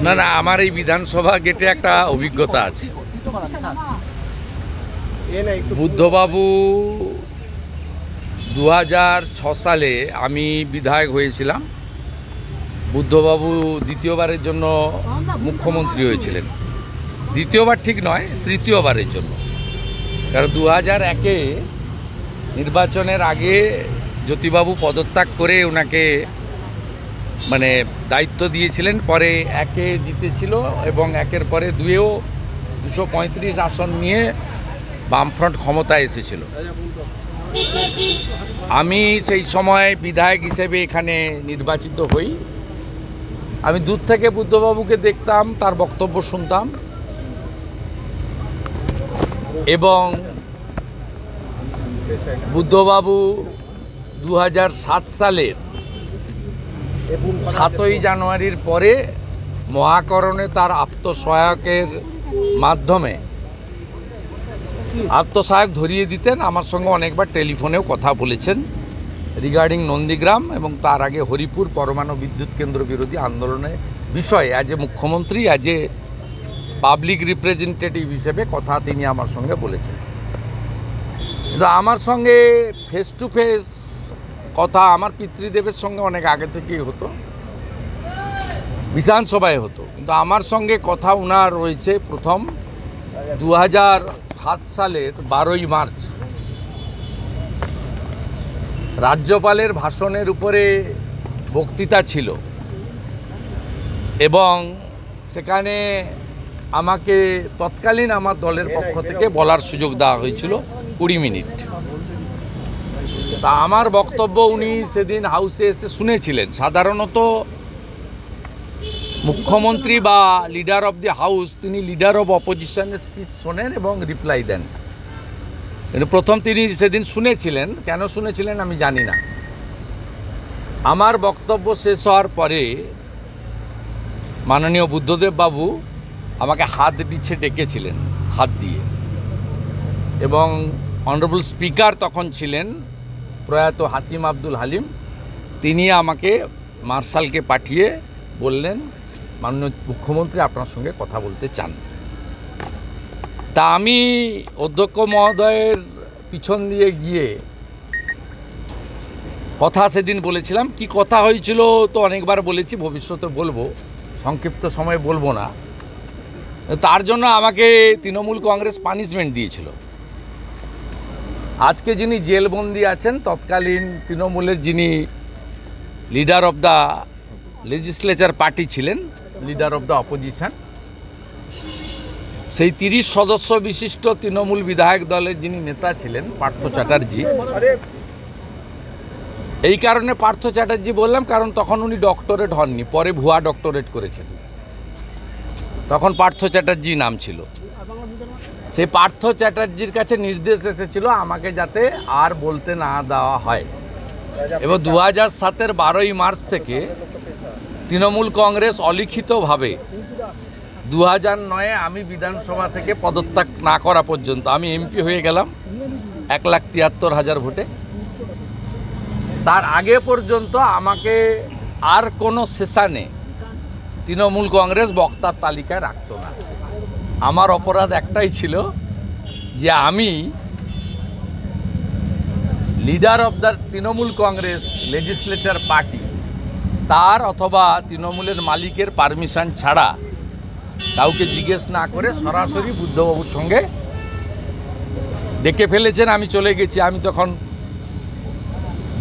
না না, আমার এই বিধানসভা গেটে একটা অভিজ্ঞতা আছে। বুদ্ধবাবু দু সালে আমি বিধায়ক হয়েছিলাম। বুদ্ধবাবু দ্বিতীয়বারের জন্য মুখ্যমন্ত্রী হয়েছিলেন। দ্বিতীয়বার ঠিক নয়, তৃতীয়বারের জন্য। কারণ দু হাজার একে নির্বাচনের আগে জ্যোতিবাবু পদত্যাগ করে ওনাকে মানে দায়িত্ব দিয়েছিলেন, পরে একে জিতেছিল এবং একের পরে দুয়েও দুশো পঁয়ত্রিশ আসন নিয়ে বামফ্রন্ট ক্ষমতায় এসেছিল। আমি সেই সময় বিধায়ক হিসেবে এখানে নির্বাচিত হই। আমি দূর থেকে বুদ্ধবাবুকে দেখতাম, তার বক্তব্য শুনতাম। এবং বুদ্ধবাবু দু সালের সাতই জানুয়ারির পরে মহাকরণে তার আত্মসহায়কের মাধ্যমে আত্মসহায়ক ধরিয়ে দিতেন। আমার সঙ্গে অনেকবার টেলিফোনেও কথা বলেছেন রিগার্ডিং নন্দীগ্রাম এবং তার আগে হরিপুর পরমাণু বিদ্যুৎ কেন্দ্র বিরোধী আন্দোলনের বিষয়ে অ্যাজ এ মুখ্যমন্ত্রী অ্যাজ এ পাবলিক রিপ্রেজেন্টেটিভ হিসেবে কথা তিনি আমার সঙ্গে বলেছেন। কিন্তু আমার সঙ্গে ফেস টু ফেস কথা আমার পিতৃদেবের সঙ্গে অনেক আগে থেকেই হতো। বিধানসভায় হতো। কিন্তু আমার সঙ্গে কথা ওনার রয়েছে প্রথম দু সাত সালের বারোই মার্চ। রাজ্যপালের ভাষণের উপরে বক্তৃতা ছিল। এবং সেখানে আমাকে তৎকালীন আমার দলের পক্ষ থেকে বলার সুযোগ দেওয়া হয়েছিল কুড়ি মিনিট। তা আমার বক্তব্য উনি সেদিন হাউসে এসে শুনেছিলেন। সাধারণত মুখ্যমন্ত্রী বা লিডার অফ দি হাউস তিনি লিডার অফ অপোজিশনের স্পিচ শোনেন এবং রিপ্লাই দেন। কিন্তু প্রথম তিনি সেদিন শুনেছিলেন। কেন শুনেছিলেন আমি জানি না। আমার বক্তব্য শেষ হওয়ার পরে মাননীয় বুদ্ধদেব বাবু আমাকে হাত পিছে ডেকেছিলেন, হাত দিয়ে। এবং অনারেবল স্পিকার তখন ছিলেন প্রয়াত হাসিম আব্দুল হালিম তিনি আমাকে মার্শালকে পাঠিয়ে বললেন, মাননীয় মুখ্যমন্ত্রী আপনার সঙ্গে কথা বলতে চান। তা আমি অধ্যক্ষ মহোদয়ের পিছন দিয়ে গিয়ে কথা সেদিন বলেছিলাম। কি কথা হয়েছিল তো অনেকবার বলেছি, ভবিষ্যতে বলব, সংক্ষিপ্ত সময়ে বলব না। তার জন্য আমাকে তৃণমূল কংগ্রেস পানিশমেন্ট দিয়েছিল। আজকে যিনি জেলবন্দি আছেন, তৎকালীন তৃণমূলের যিনি leader of the legislature party ছিলেন লিডার অফ দ্য অপোজিশন সেই তিরিশ সদস্য বিশিষ্ট তৃণমূল বিধায়ক দলের যিনি নেতা ছিলেন, পার্থ চ্যাটার্জি। এই কারণে পার্থ চ্যাটার্জি বললাম, কারণ তখন উনি ডক্টরেট হননি, পরে ভুয়া ডক্টরেট করেছেন। তখন পার্থ চ্যাটার্জি নাম ছিল। সেই পার্থ চ্যাটার্জির কাছে নির্দেশ এসেছিল আমাকে যাতে আর বলতে না দেওয়া হয়। এবং দু হাজার সাতের বারোই মার্চ থেকে তৃণমূল কংগ্রেস অলিখিতভাবে দু হাজার নয়ে আমি বিধানসভা থেকে পদত্যাগ না করা পর্যন্ত আমি এমপি হয়ে গেলাম এক লাখ তিয়াত্তর হাজার ভোটে। তার আগে পর্যন্ত আমাকে আর কোনো সেশানে তৃণমূল কংগ্রেস বক্তার তালিকায় রাখতো না। আমার অপরাধ একটাই ছিল যে আমি leader of the Trinamool Congress legislature party, তার অথবা তৃণমূলের মালিকের পারমিশন ছাড়া কাউকে জিজ্ঞেস না করে সরাসরি বুদ্ধবাবুর সঙ্গে ডেকে ফেলেছেন। আমি চলে গেছি। আমি তখন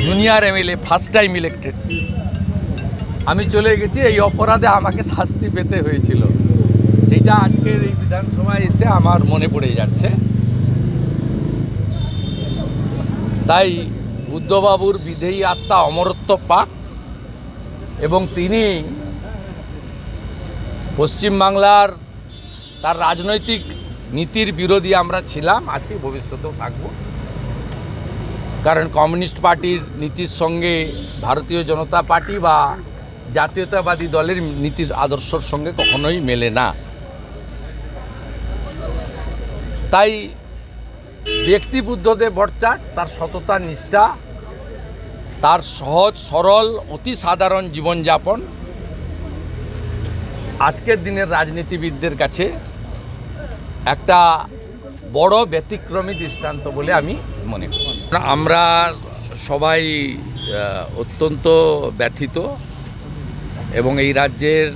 junior MLA first time elected আমি চলে গেছি। এই অপরাধে আমাকে শাস্তি পেতে হয়েছিল। সেইটা আজকের এই বিধানসভায় এসে আমার মনে পড়ে যাচ্ছে। তাই বুদ্ধবাবুর বিধেয়ী আত্মা অমরত্ব পাক এবং তিনি পশ্চিমবাংলার তার রাজনৈতিক নীতির বিরোধী আমরা ছিলাম, আছি, ভবিষ্যতেও থাকব। কারণ কমিউনিস্ট পার্টির নীতির সঙ্গে ভারতীয় জনতা পার্টি বা জাতীয়তাবাদী দলের নীতির আদর্শর সঙ্গে কখনোই মেলে না। তাই ব্যক্তি বুদ্ধদেব ভট্টাচার্য তার সততা, নিষ্ঠা, তার সহজ, সরল, অতি সাধারণ জীবনযাপন আজকের দিনের রাজনীতিবিদদের কাছে একটা বড় ব্যতিক্রমী দৃষ্টান্ত বলে আমি মনে করি। আমরা সবাই অত্যন্ত ব্যথিত এবং এই রাজ্যের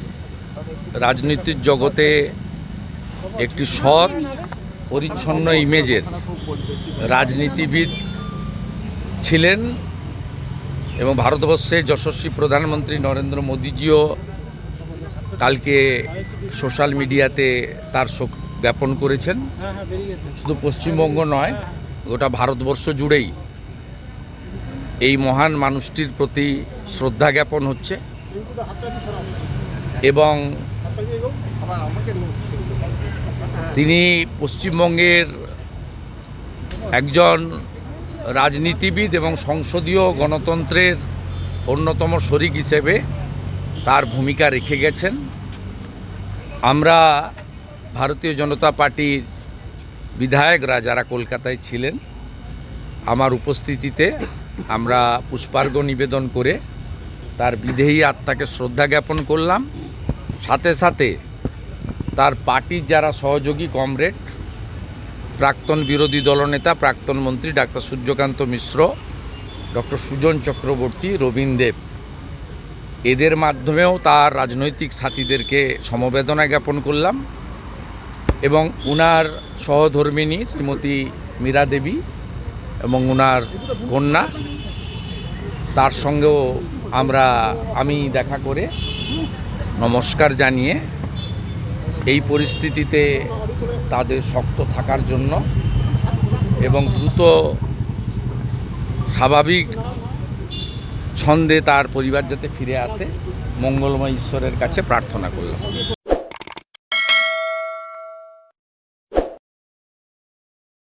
রাজনীতির জগতে একটি সৎ পরিচ্ছন্ন ইমেজের রাজনীতিবিদ ছিলেন এবং ভারতবর্ষের যশস্বী প্রধানমন্ত্রী নরেন্দ্র মোদীজিও কালকে সোশ্যাল মিডিয়াতে তার শোক জ্ঞাপন করেছেন। শুধু পশ্চিমবঙ্গ নয়, গোটা ভারতবর্ষ জুড়েই এই মহান মানুষটির প্রতি শ্রদ্ধা জ্ঞাপন হচ্ছে এবং তিনি পশ্চিমবঙ্গের একজন রাজনীতিবিদ এবং সংসদীয় গণতন্ত্রের অন্যতম শরিক হিসেবে তার ভূমিকা রেখে গেছেন। আমরা ভারতীয় জনতা পার্টির বিধায়করা যারা কলকাতায় ছিলেন। আমার উপস্থিতিতে আমরা পুষ্পার্ঘ নিবেদন করে তার বিধেয়ী আত্মাকে শ্রদ্ধা জ্ঞাপন করলাম। সাথে সাথে তার পার্টির যারা সহযোগী কমরেড, প্রাক্তন বিরোধী দলনেতা, প্রাক্তন মন্ত্রী ডাক্তার সূর্যকান্ত মিশ্র, ডক্টর সুজন চক্রবর্তী, রবীন দেব। এদের মাধ্যমেও তার রাজনৈতিক সাথীদেরকে সমবেদনা জ্ঞাপন করলাম এবং উনার সহধর্মিনী শ্রীমতী মীরা দেবী এবং উনার কন্যা, তার সঙ্গেও আমরা আমি দেখা করে নমস্কার জানিয়ে এই পরিস্থিতিতে তাদের শক্ত থাকার জন্য এবং দ্রুত স্বাভাবিক ছন্দে তার পরিবার যাতে ফিরে আসে, মঙ্গলময় ঈশ্বরের কাছে প্রার্থনা করলাম।